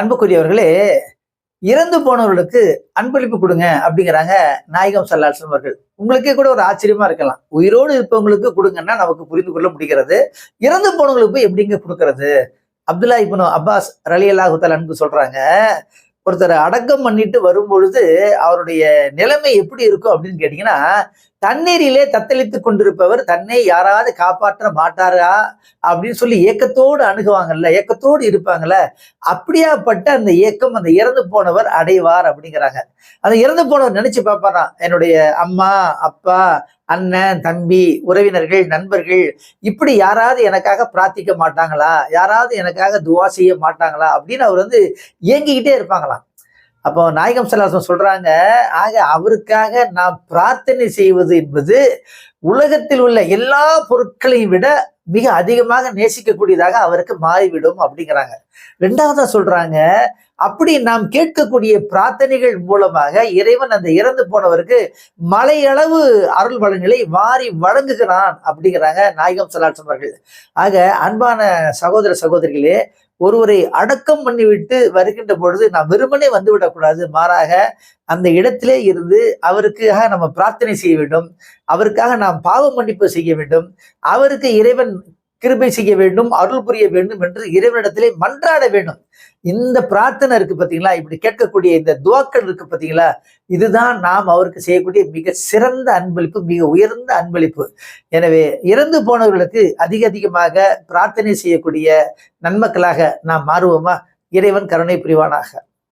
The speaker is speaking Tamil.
அன்புக்குரியவர்களே இறந்து போனவர்களுக்கு அன்பளிப்பு கொடுங்க அப்படிங்கிறாங்க நாயகம் சல்லாசன் அவர்கள். உங்களுக்கே கூட ஒரு ஆச்சரியமா இருக்கலாம். உயிரோடு இருப்பவங்களுக்கு கொடுங்கன்னா நமக்கு புரிந்து கொள்ள முடிகிறது. இறந்து போனவங்களுக்கு போய் எப்படிங்க கொடுக்கறது? அப்துல்லா இப்னு அப்பாஸ் ரலி அல்லாஹுத்தால் அன்பு சொல்றாங்க ஒருத்தர் அடக்கம் பண்ணிட்டு வரும்பொழுது அவருடைய நிலைமை எப்படி இருக்கும் அப்படின்னு கேட்டீங்கன்னா தண்ணீரிலே தத்தளித்து கொண்டிருப்பவர் தன்னை யாராவது காப்பாற்ற மாட்டாரா அப்படின்னு சொல்லி ஏக்கத்தோடு அணுகுவாங்கல்ல ஏக்கத்தோடு இருப்பாங்கல்ல அப்படியாப்பட்ட அந்த ஏக்கம் அந்த இறந்து போனவர் அடைவார் அப்படிங்கிறாங்க. அந்த இறந்து போனவர் நினைச்சு பார்ப்பாராம் என்னுடைய அம்மா அப்பா அண்ணன் தம்பி உறவினர்கள் நண்பர்கள் இப்படி யாராவது எனக்காக பிரார்த்திக்க மாட்டாங்களா? யாராவது எனக்காக துவா செய்ய மாட்டாங்களா? அப்படின்னு அவர் வந்து இயங்கிக்கிட்டே இருப்பாங்களாம். அப்போ நாயகம் சலாசம் சொல்றாங்க ஆக அவருக்காக நாம் பிரார்த்தனை செய்வது என்பது உலகத்தில் உள்ள எல்லா பொருட்களையும் விட மிக அதிகமாக நேசிக்கக்கூடியதாக அவருக்கு மாறிவிடும் அப்படிங்கிறாங்க. ரெண்டாவதா சொல்றாங்க அப்படி நாம் கேட்கக்கூடிய பிரார்த்தனைகள் மூலமாக இறைவன் அந்த இறந்து போனவருக்கு மலையளவு அருள் வளங்களை வாரி வழங்குகிறான் அப்படிங்கிறாங்க நாயகம் சலாட்சம் அவர்கள். ஆக அன்பான சகோதர சகோதரிகளே ஒருவரை அடக்கம் பண்ணிவிட்டு வருகின்ற பொழுது நாம் வெறுமனே வந்து விடக்கூடாது மாறாக அந்த இடத்திலே இருந்து அவருக்காக நம்ம பிரார்த்தனை செய்ய வேண்டும். அவருக்காக நாம் பாவ மன்னிப்பு செய்ய வேண்டும். அவருக்கு இறைவன் கிருபை செய்ய வேண்டும் அருள் புரிய வேண்டும் என்று இறைவனிடத்திலே மன்றாட வேண்டும். இந்த பிரார்த்தனை இருக்கு பார்த்தீங்களா இப்படி கேட்கக்கூடிய இந்த துவாக்கள் இருக்கு பார்த்தீங்களா இதுதான் நாம் அவருக்கு செய்யக்கூடிய மிக சிறந்த அன்பளிப்பு மிக உயர்ந்த அன்பளிப்பு. எனவே இறந்து போனவர்களுக்கு அதிக அதிகமாக பிரார்த்தனை செய்யக்கூடிய நன்மக்களாக நாம் மாறுவோமா? இறைவன் கருணை புரிவானாக.